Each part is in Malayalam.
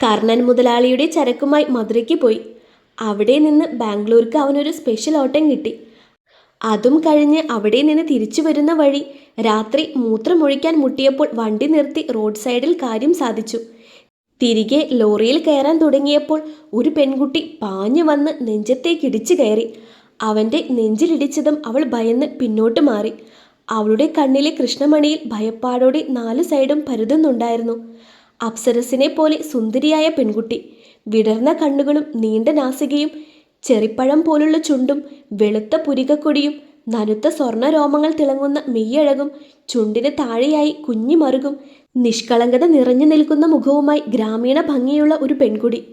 കർണൻ മുതലാളിയുടെ ചരക്കുമായി മധുരയ്ക്ക് പോയി. അവിടെ നിന്ന് ബാംഗ്ലൂർക്ക് അവനൊരു സ്പെഷ്യൽ ഓട്ടം കിട്ടി. അതും കഴിഞ്ഞ് അവിടെ നിന്ന് തിരിച്ചു വരുന്ന വഴി രാത്രി മൂത്രമൊഴിക്കാൻ മുട്ടിയപ്പോൾ വണ്ടി നിർത്തി റോഡ് സൈഡിൽ കാര്യം സാധിച്ചു. തിരികെ ലോറിയിൽ കയറാൻ തുടങ്ങിയപ്പോൾ ഒരു പെൺകുട്ടി പാഞ്ഞു വന്ന് നെഞ്ചത്തേക്കിടിച്ചു കയറി. അവന്റെ നെഞ്ചിലിടിച്ചതും അവൾ ഭയന്ന് പിന്നോട്ട് മാറി. അവളുടെ കണ്ണിലെ കൃഷ്ണമണിയിൽ ഭയപ്പാടോടെ നാലു സൈഡും പരുതുന്നുണ്ടായിരുന്നു. അപ്സരസിനെ പോലെ സുന്ദരിയായ പെൺകുട്ടി. വിടർന്ന കണ്ണുകളും നീണ്ട നാസികയും ചെറിപ്പഴം പോലുള്ള ചുണ്ടും വെളുത്ത പുരികക്കൊടിയും നനുത്ത സ്വർണ രോമങ്ങൾ തിളങ്ങുന്ന മെയ്യഴകും ചുണ്ടിന് താഴെയായി കുഞ്ഞിമറുകും നിഷ്കളങ്കത നിറഞ്ഞു നിൽക്കുന്ന മുഖവുമായി ഗ്രാമീണ ഭംഗിയുള്ള ഒരു പെൺകുടി.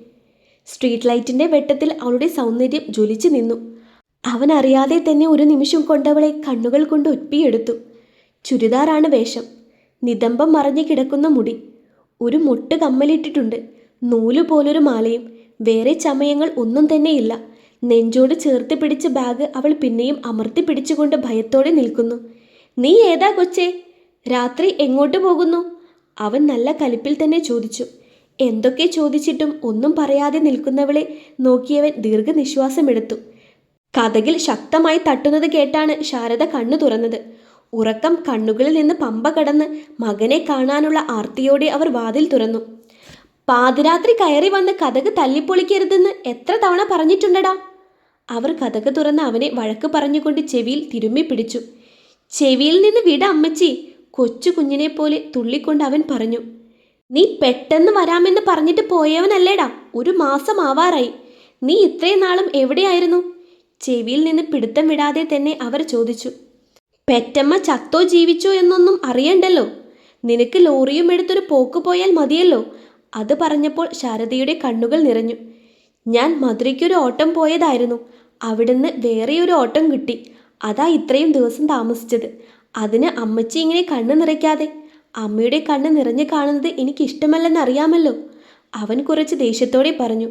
സ്ട്രീറ്റ് ലൈറ്റിന്റെ വെട്ടത്തിൽ അവളുടെ സൗന്ദര്യം ജ്വലിച്ചു നിന്നു. അവൻ അറിയാതെ തന്നെ ഒരു നിമിഷം കൊണ്ടവളെ കണ്ണുകൾ കൊണ്ട് ഒപ്പിയെടുത്തു. ചുരിദാറാണ് വേഷം. നിതംബം മറഞ്ഞു കിടക്കുന്ന മുടി. ഒരു മുട്ട് കമ്മലിട്ടിട്ടുണ്ട്. നൂൽ പോലൊരു മാലയും. വേറെ ചമയങ്ങൾ ഒന്നും തന്നെയില്ല. നെഞ്ചോട് ചേർത്ത് പിടിച്ച ബാഗ് അവൾ പിന്നെയും അമർത്തി പിടിച്ചുകൊണ്ട് ഭയത്തോടെ നിൽക്കുന്നു. നീ ഏതാ കൊച്ചേ? രാത്രി എങ്ങോട്ട് പോകുന്നു? അവൻ നല്ല കലിപ്പിൽ തന്നെ ചോദിച്ചു. എന്തൊക്കെ ചോദിച്ചിട്ടും ഒന്നും പറയാതെ നിൽക്കുന്നവളെ നോക്കിയവൻ ദീർഘനിശ്വാസമെടുത്തു. കഥകിൽ ശക്തമായി തട്ടുന്നത് കേട്ടാണ് ശാരദ കണ്ണു തുറന്നത്. ഉറക്കം കണ്ണുകളിൽ നിന്ന് പമ്പ കടന്ന് മകനെ കാണാനുള്ള ആർത്തിയോടെ അവർ വാതിൽ തുറന്നു. പാതിരാത്രി കയറി വന്ന് കഥക് തല്ലിപ്പൊളിക്കരുതെന്ന് എത്ര തവണ പറഞ്ഞിട്ടുണ്ടടാ? അവർ കഥക് തുറന്ന് അവനെ വഴക്ക് പറഞ്ഞുകൊണ്ട് ചെവിയിൽ തിരുമ്മി പിടിച്ചു. ചെവിയിൽ നിന്ന് വിട അമ്മച്ചി കൊച്ചു കുഞ്ഞിനെ പോലെ തുള്ളിക്കൊണ്ട് അവൻ പറഞ്ഞു നീ പെട്ടെന്ന് വരാമെന്ന് പറഞ്ഞിട്ട് പോയവനല്ലേടാ ഒരു മാസം ആവാറായി. നീ ഇത്രയും നാളും എവിടെയായിരുന്നു? ചെവിയിൽ നിന്ന് പിടുത്തം വിടാതെ തന്നെ അവർ ചോദിച്ചു പെറ്റമ്മ ചത്തോ ജീവിച്ചോ എന്നൊന്നും അറിയണ്ടല്ലോ. നിനക്ക് ലോറിയും എടുത്തൊരു പോക്ക് പോയാൽ മതിയല്ലോ. അത് പറഞ്ഞപ്പോൾ ശാരദയുടെ കണ്ണുകൾ നിറഞ്ഞു. ഞാൻ മധുരയ്ക്കൊരു ഓട്ടം പോയതായിരുന്നു. അവിടുന്ന് വേറെ ഒരു ഓട്ടം കിട്ടി. അതാ ഇത്രയും ദിവസം താമസിച്ചത്. അതിന് അമ്മച്ചി ഇങ്ങനെ കണ്ണ് നിറയ്ക്കാതെ. അമ്മയുടെ കണ്ണ് നിറഞ്ഞു കാണുന്നത് എനിക്കിഷ്ടമല്ലെന്ന് അറിയാമല്ലോ. അവൻ കുറച്ച് ദേഷ്യത്തോടെ പറഞ്ഞു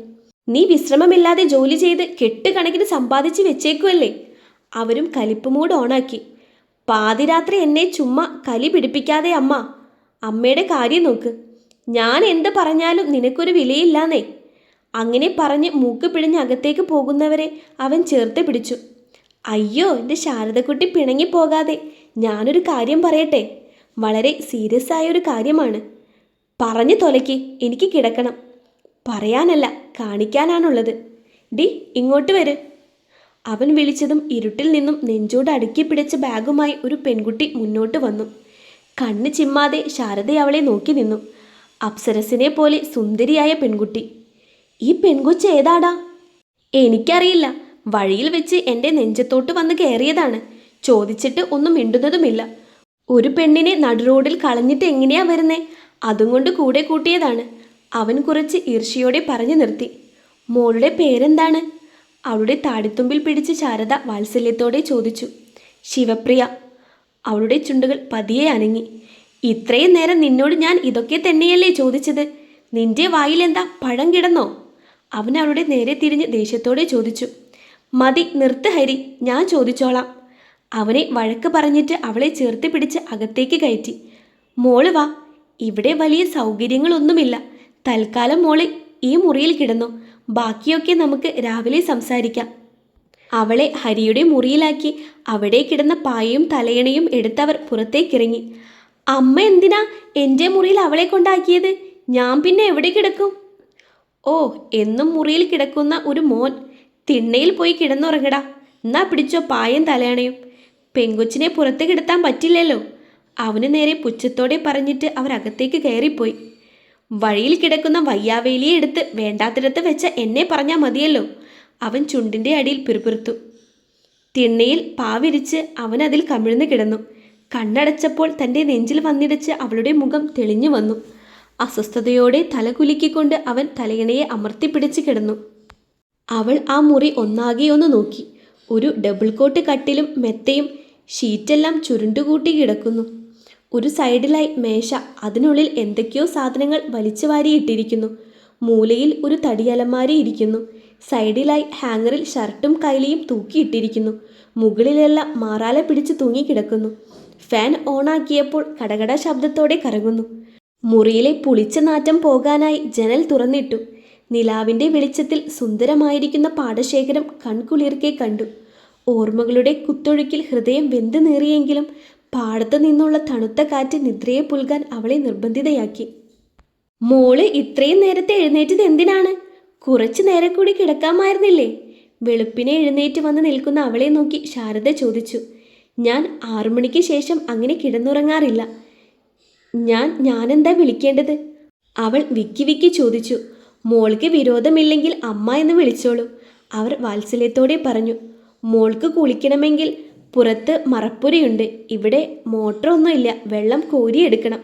നീ വിശ്രമമില്ലാതെ ജോലി ചെയ്ത് കെട്ടുകണക്കിന് സമ്പാദിച്ച് വെച്ചേക്കുമല്ലേ അവരും കലിപ്പുമൂട് ഓണാക്കി. പാതിരാത്രി എന്നെ ചുമ്മാ കലി പിടിപ്പിക്കാതെ അമ്മ. അമ്മയുടെ കാര്യം നോക്ക്. ഞാൻ എന്ത് പറഞ്ഞാലും നിനക്കൊരു വിലയില്ലാന്നേ. അങ്ങനെ പറഞ്ഞ് മൂക്ക് പിഴിഞ്ഞ് അകത്തേക്ക് പോകുന്നവരെ അവൻ ചേർത്ത് പിടിച്ചു. അയ്യോ എന്റെ ശാരദക്കുട്ടി പിണങ്ങിപ്പോകാതെ ഞാനൊരു കാര്യം പറയട്ടെ. വളരെ സീരിയസ് ആയ ഒരു കാര്യമാണ്. പറഞ്ഞു തൊലയ്ക്ക് എനിക്ക് കിടക്കണം. പറയാനല്ല കാണിക്കാനാണുള്ളത്. ഡി ഇങ്ങോട്ട് വര്. അവൻ വിളിച്ചതും ഇരുട്ടിൽ നിന്നും നെഞ്ചോട് അടുക്കി പിടിച്ച ബാഗുമായി ഒരു പെൺകുട്ടി മുന്നോട്ട് വന്നു. കണ്ണ് ചിമ്മാതെ ശാരദ അവളെ നോക്കി നിന്നു. അപ്സരസിനെ പോലെ സുന്ദരിയായ പെൺകുട്ടി. ഈ പെൺകൊച്ച് ഏതാടാ? എനിക്കറിയില്ല. വഴിയിൽ വെച്ച് എന്റെ നെഞ്ചത്തോട്ട് വന്ന് കയറിയതാണ്. ചോദിച്ചിട്ട് ഒന്നും മിണ്ടുന്നതുമില്ല. ഒരു പെണ്ണിനെ നടുറോഡിൽ കളഞ്ഞിട്ട് എങ്ങനെയാ വരുന്നേ? അതും കൊണ്ട് കൂടെ കൂട്ടിയതാണ്. അവൻ കുറച്ച് ഈർഷ്യയോടെ പറഞ്ഞു നിർത്തി. മോളുടെ പേരെന്താണ്? അവളുടെ താടിത്തുമ്പിൽ പിടിച്ച് ശാരദ വാത്സല്യത്തോടെ ചോദിച്ചു ശിവപ്രിയ അവളുടെ ചുണ്ടുകൾ പതിയെ അനങ്ങി. ഇത്രയും നേരം നിന്നോട് ഞാൻ ഇതൊക്കെ തന്നെയല്ലേ ചോദിച്ചത്? നിന്റെ വായിലെന്താ പഴം കിടന്നോ? അവൻ അവളുടെ നേരെ തിരിഞ്ഞ് ദേഷ്യത്തോടെ ചോദിച്ചു മതി നിർത്ത് ഹരി ഞാൻ ചോദിച്ചോളാം. അവനെ വഴക്ക് പറഞ്ഞിട്ട് അവളെ ചേർത്ത് പിടിച്ച് അകത്തേക്ക് കയറ്റി മോൾ വാ ഇവിടെ വലിയ സൗകര്യങ്ങളൊന്നുമില്ല. തൽക്കാലം മോളെ ഈ മുറിയിൽ കിടന്നു. ബാക്കിയൊക്കെ നമുക്ക് രാവിലെ സംസാരിക്കാം. അവളെ ഹരിയുടെ മുറിയിലാക്കി അവിടെ കിടന്ന പായയും തലയണയും എടുത്തവർ പുറത്തേക്കിറങ്ങി. അമ്മ എന്തിനാ എന്റെ മുറിയിൽ അവളെ കൊണ്ടാക്കിയത്? ഞാൻ പിന്നെ എവിടെ കിടക്കും? ഓ എന്നും മുറിയിൽ കിടക്കുന്ന ഒരു മോൻ. തിണ്ണയിൽ പോയി കിടന്നുറങ്ങടാ. എന്നാ പിടിച്ചോ പായയും തലയണയും. പെങ്കൊച്ചിനെ പുറത്ത് കിടത്താൻ പറ്റില്ലല്ലോ. അവന് നേരെ പുച്ഛത്തോടെ പറഞ്ഞിട്ട് അവർ അകത്തേക്ക് കയറിപ്പോയി. വഴിയിൽ കിടക്കുന്ന വയ്യാവേലിയെ എടുത്ത് വേണ്ടാത്തിടത്ത് വെച്ച എന്നെ പറഞ്ഞാൽ മതിയല്ലോ. അവൻ ചുണ്ടിന്റെ അടിയിൽ പിറുപിറുത്തു. തിണ്ണയിൽ പാവിരിച്ച് അവൻ അതിൽ കമിഴ്ന്നു കിടന്നു. കണ്ണടച്ചപ്പോൾ തന്റെ നെഞ്ചിൽ വന്നിടിച്ച് അവളുടെ മുഖം തെളിഞ്ഞു വന്നു. അസ്വസ്ഥതയോടെ തലകുലുക്കിക്കൊണ്ട് അവൻ തലയിണയെ അമർത്തിപ്പിടിച്ച് കിടന്നു. അവൾ ആ മുറി ഒന്നാകെ ഒന്ന് നോക്കി. ഒരു ഡബിൾ കോട്ട് കട്ടിലും മെത്തയും ഷീറ്റെല്ലാം ചുരുണ്ടുകൂട്ടി കിടക്കുന്നു. ഒരു സൈഡിലായി മേശ. അതിനുള്ളിൽ എന്തൊക്കെയോ സാധനങ്ങൾ വലിച്ചു വാരിയിട്ടിരിക്കുന്നു മൂലയിൽ ഒരു തടിയലമാരി ഇരിക്കുന്നു. സൈഡിലായി ഹാങ്ങറിൽ ഷർട്ടും കൈലിയും തൂക്കിയിട്ടിരിക്കുന്നു മുകളിലെല്ലാം മാറാല പിടിച്ച് തൂങ്ങിക്കിടക്കുന്നു ഫാൻ ഓണാക്കിയപ്പോൾ കടകട ശബ്ദത്തോടെ കറങ്ങുന്നു. മുറിയിലെ പുളിച്ച നാറ്റം പോകാനായി ജനൽ തുറന്നിട്ടു. നിലാവിന്റെ വെളിച്ചത്തിൽ സുന്ദരമായിരിക്കുന്ന പാടശേഖരം കൺകുളിർക്കെ കണ്ടു. ഓർമ്മകളുടെ കുത്തൊഴുക്കിൽ ഹൃദയം വെന്ത് നേറിയെങ്കിലും പാടത്തു നിന്നുള്ള തണുത്ത കാറ്റ് നിദ്രയെ പുൽകാൻ അവളെ നിർബന്ധിതയാക്കി. മോൾ ഇത്രയും നേരത്തെ എഴുന്നേറ്റത് എന്തിനാണ്? കുറച്ചു നേരം കൂടി കിടക്കാമായിരുന്നില്ലേ? വെളുപ്പിനെ എഴുന്നേറ്റ് വന്ന് നിൽക്കുന്ന അവളെ നോക്കി ശാരദ ചോദിച്ചു. ഞാൻ ആറു മണിക്ക് ശേഷം അങ്ങനെ കിടന്നുറങ്ങാറില്ല. ഞാൻ ഞാനെന്താ വിളിക്കേണ്ടത്? അവൾ വിക്കി വിക്കി ചോദിച്ചു. മോൾക്ക് വിരോധമില്ലെങ്കിൽ അമ്മ എന്ന് വിളിച്ചോളൂ. അവർ വാത്സല്യത്തോടെ പറഞ്ഞു. മോൾക്ക് കുളിക്കണമെങ്കിൽ പുറത്ത് മറപ്പുരയുണ്ട്. ഇവിടെ മോട്ടറൊന്നുമില്ല. വെള്ളം കോരിയെടുക്കണം.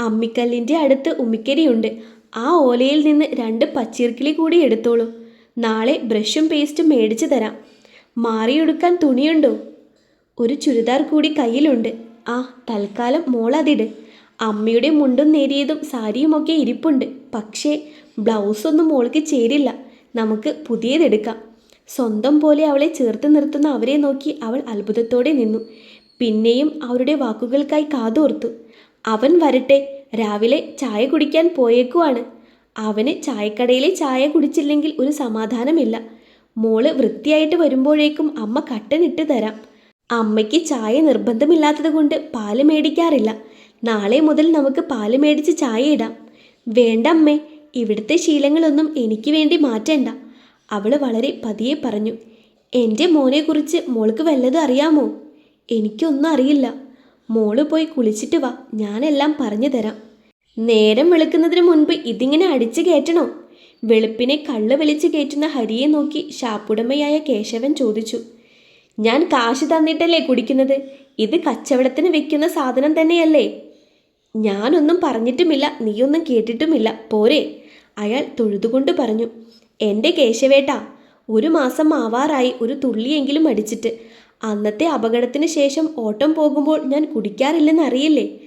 അമ്മിക്കല്ലിന്റെ അടുത്ത് ഉമ്മിക്കരിയുണ്ട്. ആ ഓലയിൽ നിന്ന് രണ്ട് പച്ചീർക്കിളി കൂടി എടുത്തോളൂ. നാളെ ബ്രഷും പേസ്റ്റും മേടിച്ചു തരാം. മാറിയെടുക്കാൻ തുണിയുണ്ടോ? ഒരു ചുരിദാർ കൂടി കയ്യിലുണ്ട്. ആ തൽക്കാലം മോളതിട്. അമ്മയുടെ മുണ്ടും നേരിയതും സാരിയുമൊക്കെ ഇരിപ്പുണ്ട്. പക്ഷേ ബ്ലൗസൊന്നും മോൾക്ക് ചേരില്ല. നമുക്ക് പുതിയതെടുക്കാം. സ്വന്തം പോലെ അവളെ ചേർത്ത് നിർത്തുന്ന അവരെ നോക്കി അവൾ അത്ഭുതത്തോടെ നിന്നു. പിന്നെയും അവരുടെ വാക്കുകൾക്കായി കാതോർത്തു. അവൻ വരട്ടെ രാവിലെ ചായ കുടിക്കാൻ പോയേക്കുവാണ്. അവന് ചായക്കടയിലെ ചായ കുടിച്ചില്ലെങ്കിൽ ഒരു സമാധാനമില്ല. മോൾ വൃത്തിയായിട്ട് വരുമ്പോഴേക്കും അമ്മ കട്ടനിട്ട് തരാം. അമ്മയ്ക്ക് ചായ നിർബന്ധമില്ലാത്തത് കൊണ്ട് പാൽ മേടിക്കാറില്ല. നാളെ മുതൽ നമുക്ക് പാൽ മേടിച്ച് ചായ ഇടാം. വേണ്ട അമ്മേ ഇവിടുത്തെ ശീലങ്ങളൊന്നും എനിക്ക് വേണ്ടി മാറ്റണ്ട. അവൾ വളരെ പതിയെ പറഞ്ഞു എന്റെ മോനെക്കുറിച്ച് മോൾക്ക് വല്ലതും അറിയാമോ? എനിക്കൊന്നും അറിയില്ല. മോൾ പോയി കുളിച്ചിട്ട് വാ ഞാനെല്ലാം പറഞ്ഞു തരാം. നേരം വെളുക്കുന്നതിന് മുൻപ് ഇതിങ്ങനെ അടിച്ചു കയറ്റണോ? വെളുപ്പിനെ കള്ള് വലിച്ചു കയറ്റുന്ന ഹരിയെ നോക്കി ഷാപ്പുടമയായ കേശവൻ ചോദിച്ചു ഞാൻ കാശ് തന്നിട്ടല്ലേ കുടിക്കുന്നത്? ഇത് കച്ചവടത്തിന് വെക്കുന്ന സാധനം തന്നെയല്ലേ? ഞാനൊന്നും പറഞ്ഞിട്ടുമില്ല നീയൊന്നും കേട്ടിട്ടുമില്ല പോരെ. അയാൾ തൊഴുതുകൊണ്ട് പറഞ്ഞു എന്റെ കേശവേട്ട ഒരു മാസം ആവാറായി ഒരു തുള്ളിയെങ്കിലും അടിച്ചിട്ട്. അന്നത്തെ അപകടത്തിന് ശേഷം ഓട്ടം പോകുമ്പോൾ ഞാൻ കുടിക്കാറില്ലെന്ന് അറിയില്ലേ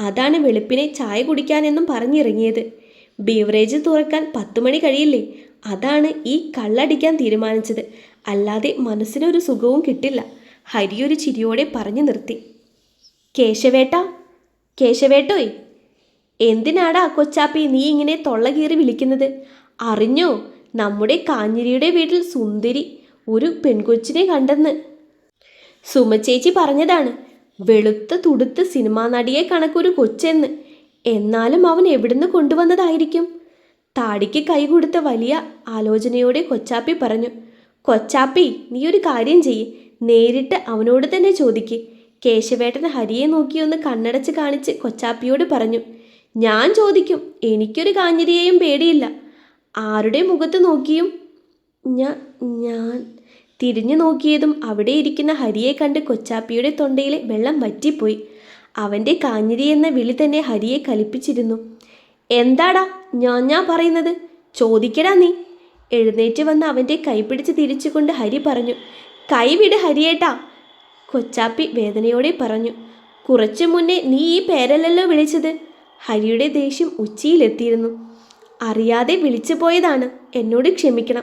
അതാണ് വെളുപ്പിനെ ചായ കുടിക്കാനെന്നും പറഞ്ഞിറങ്ങിയത്. ബീവറേജ് തുറക്കാൻ പത്തു മണി കഴിയില്ലേ? അതാണ് ഈ കള്ളടിക്കാൻ തീരുമാനിച്ചത്. അല്ലാതെ മനസ്സിനൊരു സുഖവും കിട്ടില്ല. ഹരി ഒരു ചിരിയോടെ പറഞ്ഞു നിർത്തി. കേശവേട്ട കേശവേട്ടോയ് എന്തിനാടാ കൊച്ചാപ്പി നീ ഇങ്ങനെ തൊള്ള കീറി വിളിക്കുന്നത്? അറിഞ്ഞോ? നമ്മുടെ കാഞ്ഞിരിയുടെ വീട്ടിൽ സുന്ദരി ഒരു പെൺകൊച്ചിനെ കണ്ടെന്ന്. സുമചേച്ചി പറഞ്ഞതാണ് വെളുത്ത തുടുത്ത് സിനിമാ നടിയെ കണക്കൊരു കൊച്ചെന്ന്. എന്നാലും അവൻ എവിടുന്ന് കൊണ്ടുവന്നതായിരിക്കും? താടിക്ക് കൈ കൊടുത്ത വലിയ ആലോചനയോടെ കൊച്ചാപ്പി പറഞ്ഞു കൊച്ചാപ്പി നീ ഒരു കാര്യം ചെയ്യ് നേരിട്ട് അവനോട് തന്നെ ചോദിക്ക്. കേശവേട്ടൻ ഹരിയെ നോക്കിയൊന്ന് കണ്ണടച്ച് കാണിച്ച് കൊച്ചാപ്പിയോട് പറഞ്ഞു ഞാൻ ചോദിക്കും എനിക്കൊരു കാഞ്ഞിരിയെയും പേടിയില്ല. ആരുടെ മുഖത്ത് നോക്കിയും ഞാൻ ഞാൻ തിരിഞ്ഞു നോക്കിയതും അവിടെ ഇരിക്കുന്ന ഹരിയെ കണ്ട് കൊച്ചാപ്പിയുടെ തൊണ്ടയിലെ വെള്ളം വറ്റിപ്പോയി. അവന്റെ കാഞ്ഞിരി എന്ന വിളി തന്നെ ഹരിയെ കലിപ്പിച്ചിരുന്നു. എന്താടാ ഞാൻ ഞാൻ പറയുന്നത്? ചോദിക്കടാ നീ. എഴുന്നേറ്റ് വന്ന് അവന്റെ കൈപിടിച്ച് തിരിച്ചുകൊണ്ട് ഹരി പറഞ്ഞു കൈവിട് ഹരിയേട്ടാ. കൊച്ചാപ്പി വേദനയോടെ പറഞ്ഞു കുറച്ചു മുന്നേ നീ ഈ പേരല്ലല്ലോ വിളിച്ചത്. ഹരിയുടെ ദേഷ്യം ഉച്ചിയിലെത്തിയിരുന്നു. അറിയാതെ വിളിച്ചു പോയതാണ്. എന്നോട് ക്ഷമിക്കണം.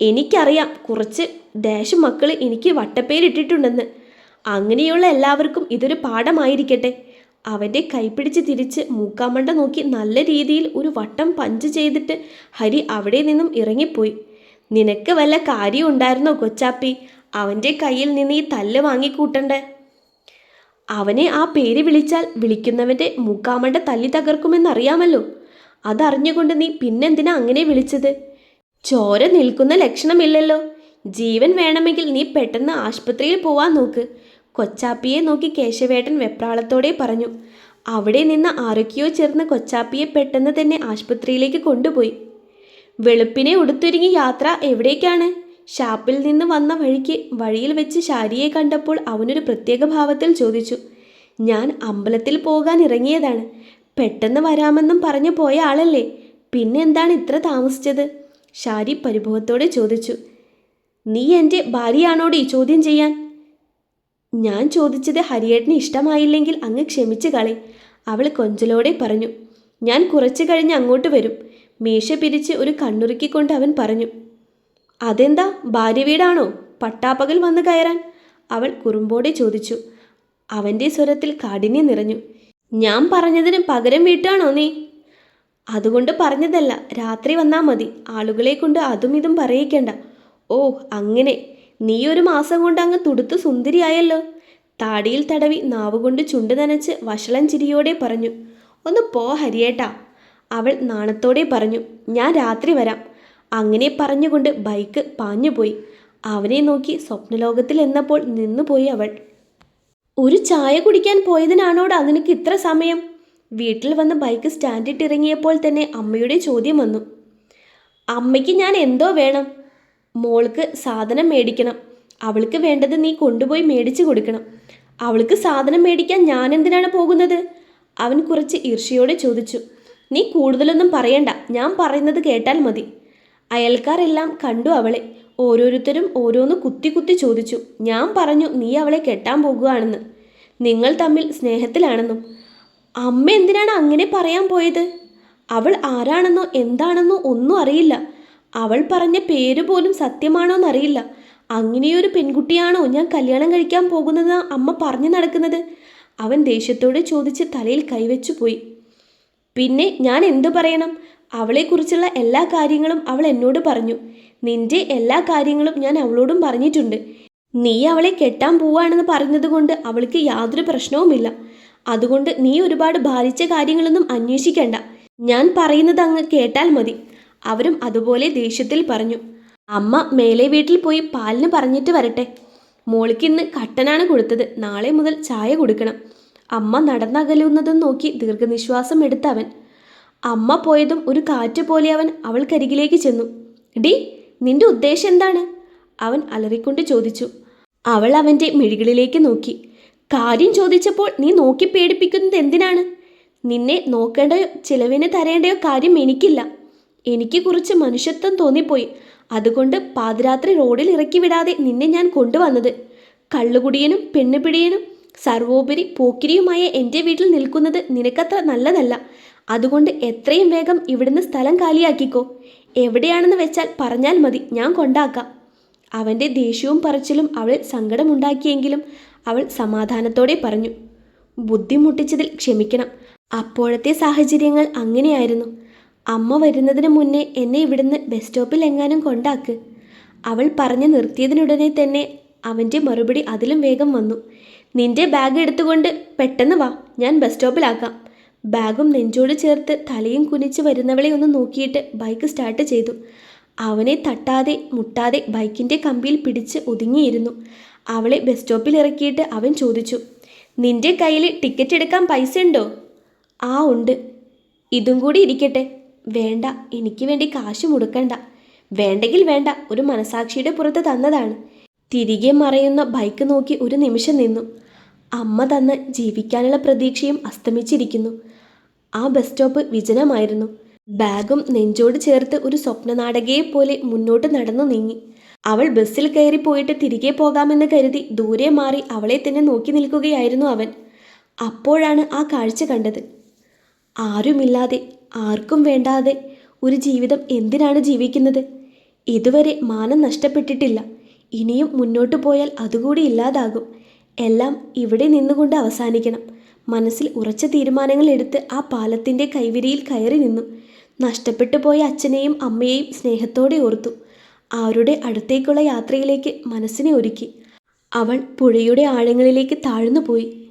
എനിക്കറിയാം കുറച്ച് ദേശം മക്കൾ എനിക്ക് വട്ടപ്പേരിട്ടിട്ടുണ്ടെന്ന്. അങ്ങനെയുള്ള എല്ലാവർക്കും ഇതൊരു പാഠമായിരിക്കട്ടെ. അവന്റെ കൈപ്പിടിച്ച് തിരിച്ച് മൂക്കാമണ്ട നോക്കി നല്ല രീതിയിൽ ഒരു വട്ടം പഞ്ച് ചെയ്തിട്ട് ഹരി അവിടെ നിന്നും ഇറങ്ങിപ്പോയി. നിനക്ക് വല്ല കാര്യം ഉണ്ടായിരുന്നോ കൊച്ചാപ്പി? അവന്റെ കയ്യിൽ നിന്ന് ഈ തല്ല് വാങ്ങിക്കൂട്ടണ്ടേ? അവനെ ആ പേര് വിളിച്ചാൽ വിളിക്കുന്നവന്റെ മൂക്കാമണ്ട തല്ലി തകർക്കുമെന്നറിയാമല്ലോ അതറിഞ്ഞുകൊണ്ട് നീ പിന്നെന്തിനാ അങ്ങനെ വിളിച്ചത്? ചോര നിൽക്കുന്ന ലക്ഷണമില്ലല്ലോ. ജീവൻ വേണമെങ്കിൽ നീ പെട്ടെന്ന് ആശുപത്രിയിൽ പോവാൻ നോക്ക്. കൊച്ചാപ്പിയെ നോക്കി കേശവേട്ടൻ വെപ്രാളത്തോടെ പറഞ്ഞു. അവിടെ നിന്ന് ആരൊക്കെയോ ചേർന്ന് കൊച്ചാപ്പിയെ പെട്ടെന്ന് തന്നെ ആശുപത്രിയിലേക്ക് കൊണ്ടുപോയി. വെളുപ്പിനെ ഉടുത്തൊരുങ്ങി യാത്ര എവിടേക്കാണ്? ഷാപ്പിൽ നിന്ന് വന്ന വഴിക്ക് വഴിയിൽ വെച്ച് ശാരിയെ കണ്ടപ്പോൾ അവനൊരു പ്രത്യേക ഭാവത്തിൽ ചോദിച്ചു. ഞാൻ അമ്പലത്തിൽ പോകാൻ ഇറങ്ങിയതാണ്. പെട്ടെന്ന് വരാമെന്നും പറഞ്ഞു പോയ ആളല്ലേ? പിന്നെ എന്താണ് ഇത്ര താമസിച്ചത്? ഷാരി പരിഭവത്തോടെ ചോദിച്ചു. നീ എന്റെ ഭാര്യയാണോടി ചോദ്യം ചെയ്യാൻ? ഞാൻ ചോദിച്ചത് ഹരിയേട്ടന് ഇഷ്ടമായില്ലെങ്കിൽ അങ്ങ് ക്ഷമിച്ച് കളി. അവൾ കൊഞ്ചലോടെ പറഞ്ഞു. ഞാൻ കുറച്ചു കഴിഞ്ഞ് അങ്ങോട്ട് വരും. മീശ പിരിച്ച് ഒരു കണ്ണുറുക്കിക്കൊണ്ട് അവൻ പറഞ്ഞു. അതെന്താ? ഭാര്യ വീടാണോ? പട്ടാപ്പകൽ വന്ന് കയറാൻ? അവൾ കുറുമ്പോടെ ചോദിച്ചു. അവന്റെ സ്വരത്തിൽ കാഠിന്യം നിറഞ്ഞു. ഞാൻ പറഞ്ഞതിന് പകരം വീട്ടാണോ നീ? അതുകൊണ്ട് പറഞ്ഞതല്ല. രാത്രി വന്നാൽ മതി. ആളുകളെ കൊണ്ട് അതും ഇതും പറയിക്കണ്ട. ഓ അങ്ങനെ. നീ ഒരു മാസം കൊണ്ട് അങ്ങ് തുടുത്ത് സുന്ദരിയായല്ലോ. താടിയിൽ തടവി നാവുകൊണ്ട് ചുണ്ട് നനച്ച് വഷളൻ ചിരിയോടെ പറഞ്ഞു ഒന്ന് പോ ഹരിയേട്ടാ. അവൾ നാണത്തോടെ പറഞ്ഞു ഞാൻ രാത്രി വരാം. അങ്ങനെ പറഞ്ഞുകൊണ്ട് ബൈക്ക് പാഞ്ഞുപോയി. അവനെ നോക്കി സ്വപ്നലോകത്തിൽ എന്നപ്പോൾ നിന്നുപോയി അവൾ. ഒരു ചായ കുടിക്കാൻ പോയതിനാണോടാ അതിനക്ക് ഇത്ര സമയം? വീട്ടിൽ വന്ന് ബൈക്ക് സ്റ്റാൻഡിട്ടിറങ്ങിയപ്പോൾ തന്നെ അമ്മയുടെ ചോദ്യം വന്നു. അമ്മയ്ക്ക് ഞാൻ എന്തോ വേണം? മോൾക്ക് സാധനം മേടിക്കണം. അവൾക്ക് വേണ്ടത് നീ കൊണ്ടുപോയി മേടിച്ചു കൊടുക്കണം. അവൾക്ക് സാധനം മേടിക്കാൻ ഞാൻ എന്തിനാണ് പോകുന്നത്? അവൻ കുറച്ച് ഈർഷ്യയോടെ ചോദിച്ചു. നീ കൂടുതലൊന്നും പറയണ്ട. ഞാൻ പറയുന്നത് കേട്ടാൽ മതി. അയൽക്കാരെല്ലാം കണ്ടു അവളെ. ഓരോരുത്തരും ഓരോന്ന് കുത്തി കുത്തി ചോദിച്ചു. ഞാൻ പറഞ്ഞു നീ അവളെ കെട്ടാൻ പോകുകയാണെന്ന് നിങ്ങൾ തമ്മിൽ സ്നേഹത്തിലാണെന്നും. അമ്മ എന്തിനാണ് അങ്ങനെ പറയാൻ പോയത്? അവൾ ആരാണെന്നോ എന്താണെന്നോ ഒന്നും അറിയില്ല. അവൾ പറഞ്ഞ പേര് പോലും സത്യമാണോ എന്നറിയില്ല. അങ്ങനെയൊരു പെൺകുട്ടിയാണോ ഞാൻ കല്യാണം കഴിക്കാൻ പോകുന്നത് അമ്മ പറഞ്ഞു നടക്കുന്നത്? അവൻ ദേഷ്യത്തോടെ ചോദിച്ച് തലയിൽ കൈവച്ചു പോയി. പിന്നെ ഞാൻ എന്തു പറയണം? അവളെക്കുറിച്ചുള്ള എല്ലാ കാര്യങ്ങളും അവൾ എന്നോട് പറഞ്ഞു. നിന്റെ എല്ലാ കാര്യങ്ങളും ഞാൻ അവളോടും പറഞ്ഞിട്ടുണ്ട്. നീ അവളെ കെട്ടാൻ പോവാണെന്ന് പറഞ്ഞതുകൊണ്ട് അവൾക്ക് യാതൊരു പ്രശ്നവുമില്ല. അതുകൊണ്ട് നീ ഒരുപാട് ഭാരിച്ച കാര്യങ്ങളൊന്നും അന്വേഷിക്കണ്ട. ഞാൻ പറയുന്നത് അങ്ങ് കേട്ടാൽ മതി. അവരും അതുപോലെ ദേഷ്യത്തിൽ പറഞ്ഞു. അമ്മ മേലെ വീട്ടിൽ പോയി പാലിന് പറഞ്ഞിട്ട് വരട്ടെ. മോളിക്ക് ഇന്ന് കട്ടനാണ് കൊടുത്തത്. നാളെ മുതൽ ചായ കൊടുക്കണം. അമ്മ നടന്നകലുന്നതും നോക്കി ദീർഘനിശ്വാസം എടുത്തവൻ. അമ്മ പോയതും ഒരു കാറ്റ് പോലെ അവൻ അവൾക്കരികിലേക്ക് ചെന്നു. ഡി നിന്റെ ഉദ്ദേശം എന്താണ്? അവൻ അലറിക്കൊണ്ട് ചോദിച്ചു. അവൾ അവന്റെ മിഴികളിലേക്ക് നോക്കി. കാര്യം ചോദിച്ചപ്പോൾ നീ നോക്കി പേടിപ്പിക്കുന്നത് എന്തിനാണ്? നിന്നെ നോക്കേണ്ടയോ ചിലവിന് തരേണ്ടയോ കാര്യം എനിക്കില്ല. എനിക്ക് കുറച്ച് മനുഷ്യത്വം തോന്നിപ്പോയി. അതുകൊണ്ട് പാതിരാത്രി റോഡിൽ ഇറക്കി വിടാതെ നിന്നെ ഞാൻ കൊണ്ടുവന്നത്. കള്ളുകുടിയനും പെണ്ണുപിടിയനും സർവോപരി പോക്കിരിയുമായ എന്റെ വീട്ടിൽ നിൽക്കുന്നത് നിനക്കത്ര നല്ലതല്ല. അതുകൊണ്ട് എത്രയും വേഗം ഇവിടുന്ന് സ്ഥലം കാലിയാക്കിക്കോ. എവിടെയാണെന്ന് വെച്ചാൽ പറഞ്ഞാൽ മതി ഞാൻ കൊണ്ടാക്കാം. അവന്റെ ദേഷ്യവും പറച്ചിലും അവൾ സങ്കടമുണ്ടാക്കിയെങ്കിലും അവൾ സമാധാനത്തോടെ പറഞ്ഞു ബുദ്ധിമുട്ടിച്ചതിൽ ക്ഷമിക്കണം. അപ്പോഴത്തെ സാഹചര്യങ്ങൾ അങ്ങനെയായിരുന്നു. അമ്മ വരുന്നതിന് മുന്നേ എന്നെ ഇവിടുന്ന് ബസ് സ്റ്റോപ്പിൽ എങ്ങാനും കൊണ്ടാക്ക്. അവൾ പറഞ്ഞു നിർത്തിയതിനുടനെ തന്നെ അവന്റെ മറുപടി അതിലും വേഗം വന്നു. നിന്റെ ബാഗ് എടുത്തുകൊണ്ട് പെട്ടെന്ന് വാ ഞാൻ ബസ് സ്റ്റോപ്പിലാക്കാം. ബാഗും നെഞ്ചോട് ചേർത്ത് തലയും കുനിച്ച് വരുന്നവളെ ഒന്ന് നോക്കിയിട്ട് ബൈക്ക് സ്റ്റാർട്ട് ചെയ്തു. അവനെ തട്ടാതെ മുട്ടാതെ ബൈക്കിന്റെ കമ്പിയിൽ പിടിച്ച് ഒതുങ്ങിയിരുന്നു. അവളെ ബസ് സ്റ്റോപ്പിൽ ഇറക്കിയിട്ട് അവൻ ചോദിച്ചു നിന്റെ കയ്യിൽ ടിക്കറ്റ് എടുക്കാൻ പൈസ ഉണ്ടോ? ആ ഉണ്ട്. ഇതും കൂടി ഇരിക്കട്ടെ. വേണ്ട എനിക്ക് വേണ്ടി കാശ് മുടക്കണ്ട. വേണ്ടെങ്കിൽ വേണ്ട ഒരു മനസാക്ഷിയുടെ പുറത്ത് തന്നതാണ്. തിരികെ മറയുന്ന ബൈക്ക് നോക്കി ഒരു നിമിഷം നിന്നു. അമ്മ തന്ന ജീവിക്കാനുള്ള പ്രതീക്ഷയും അസ്തമിച്ചിരിക്കുന്നു. ആ ബസ് സ്റ്റോപ്പ് വിജനമായിരുന്നു. ബാഗും നെഞ്ചോട് ചേർത്ത് ഒരു സ്വപ്നനാടകയെ പോലെ മുന്നോട്ട് നടന്നു നീങ്ങി. അവൾ ബസ്സിൽ കയറി പോയിട്ട് തിരികെ പോകാമെന്ന് കരുതി ദൂരെ മാറി അവളെ തന്നെ നോക്കി നിൽക്കുകയായിരുന്നു അവൻ. അപ്പോഴാണ് ആ കാഴ്ച കണ്ടത്. ആരുമില്ലാതെ ആർക്കും വേണ്ടാതെ ഒരു ജീവിതം എന്തിനാണ് ജീവിക്കുന്നത്? ഇതുവരെ മാനം നഷ്ടപ്പെട്ടിട്ടില്ല. ഇനിയും മുന്നോട്ട് പോയാൽ അതുകൂടി ഇല്ലാതാകും. എല്ലാം ഇവിടെ നിന്നുകൊണ്ട് അവസാനിക്കണം. മനസ്സിൽ ഉറച്ച തീരുമാനങ്ങൾ എടുത്ത് ആ പാലത്തിന്റെ കൈവിരിയിൽ കയറി നിന്നു. നഷ്ടപ്പെട്ടു പോയ അച്ഛനെയും അമ്മയെയും സ്നേഹത്തോടെ ഓർത്തു. അവരുടെ അടുത്തേക്കുള്ള യാത്രയിലേക്ക് മനസ്സിനെ ഒരുക്കി. അവൾ പുഴയുടെ ആഴങ്ങളിലേക്ക് താഴ്ന്നു പോയി